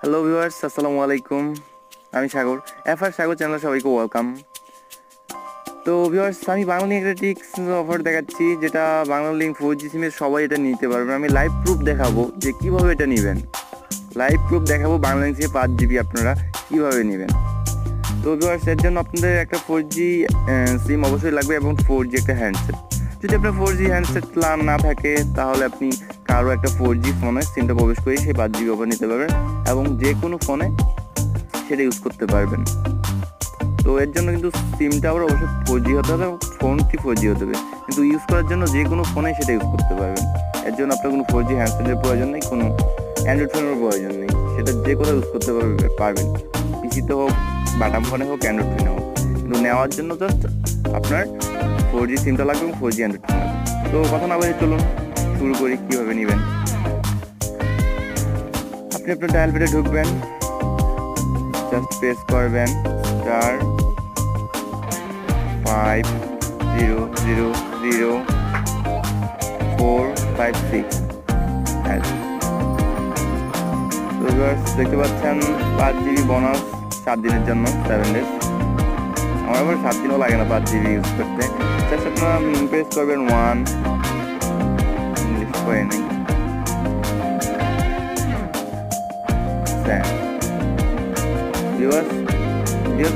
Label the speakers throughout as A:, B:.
A: Hello viewers আসসালামু আলাইকুম আমি Sagar. F R Sagar channel সবাইকে ওয়েলকাম তো ভিউয়ার্স আমি বাংলা লিঙ্ক একটা টিক্স অফার দেখাচ্ছি, যেটা বাংলা লিঙ্ক ফোর জি সিমের সবাই এটা নিতে পারবেন আমি লাইভ প্রুফ দেখাবো যে কীভাবে এটা নেবেন। লাইভ প্রুফ দেখাবো বাংলা লিঙ্ক থেকে পাঁচ জিবি আপনারা কীভাবে নেবেন। তো ভিউয়ার্স এর জন্য আপনাদের একটা ফোর জি সিম অবশ্যই লাগবে এবং ফোর জি একটা হ্যান্ডসেট যদি আপনার ফোর জি হ্যান্ডসেট প্ল্যান না থাকে, তাহলে আপনি কারও একটা ফোর জি ফোনে সিমটা প্রবেশ করে সেই পাঁচ জিবি অফার নিতে পারবেন এবং যে কোনো ফোনে সেটা ইউজ করতে পারবেন। তো এর জন্য কিন্তু সিমটা আবার অবশ্যই ফোর জি হতে হবে এবং ফোনটি ফোর জি হতে হবে। কিন্তু ইউজ করার জন্য যে কোনো ফোনে সেটা ইউজ করতে পারবেন। এর জন্য আপনার কোনো ফোর জি হ্যান্ডসেটের প্রয়োজন নেই, কোনো অ্যান্ড্রয়েড ফোনের প্রয়োজন নেই। সেটা যে কোথাও ইউজ করতে পারবে, পারবেন। পিসিতে হোক বাটাম ফোনে হোক অ্যান্ড্রয়েড ফোনে হোক। কিন্তু নেওয়ার জন্য জাস্ট আপনার ফোর জি সিমটা লাগবে এবং ফোর জি অ্যান্ড্রয়েড ফোন লাগবে। তো কথা না বলে চলুন, শুরু করি, কীভাবে নেবেন? আপনি আপনার ডায়াল পেটে ঢুকবেন জাস্ট প্রেস করবেন star five zero zero zero four five six দেখতে পাচ্ছেন, পাঁচ জিবি বোনাস সাত দিনের জন্য সেভেন ডেজ আমার আবার সাত দিনও লাগে না পাঁচ জিবি ইউজ করতে। জাস্ট আপনারা প্রেস করবেন ওয়ান ইংলিশ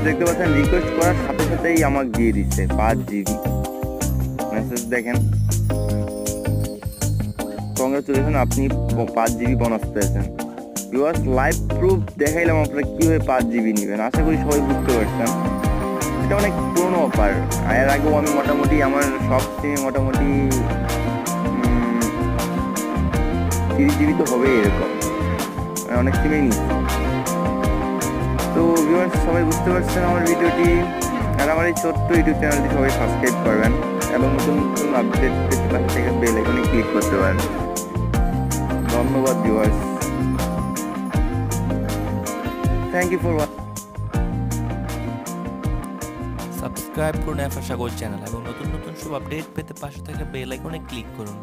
A: দেখতে পাচ্ছেন রিকোয়েস্ট করার সাথে সাথেই আমাকে দিয়ে দিচ্ছে পাঁচ জিবি মেসেজ দেখেন। কংগ্রেচুলেশন আপনি পাঁচ জিবি বোনাস পেয়েছেন। ভিউয়ার্স লাইভ প্রুফ দেখাইলাম আপনারা কীভাবে পাঁচ জিবি নেবেন। আশা করি সবাই বুঝতে পারছেন। এটা অনেক পুরনো অফার এর আগেও আমি মোটামুটি আমার সব সিমে মোটামুটি তিরিশ জিবি তো হবেই এরকম। অনেক সিমেই নিচ্ছি। তো ভিউয়ার্স সবাই বুঝতে পারছেন আমার ভিডিওটি। আর আমার এই ছোট্ট ইউটিউব চ্যানেলটি সবাই সাবস্ক্রাইব করবেন। এবং নতুন নতুন আপডেট পেতে পাশে থেকে বেল আইকনে ক্লিক করতে পারেন। ধন্যবাদ viewers thank you for
B: subscribe করুন এফা গোল চ্যানেল এবং নতুন নতুন সব আপডেট পেতে পাশে থাকা বেল আইকনে ক্লিক করুন।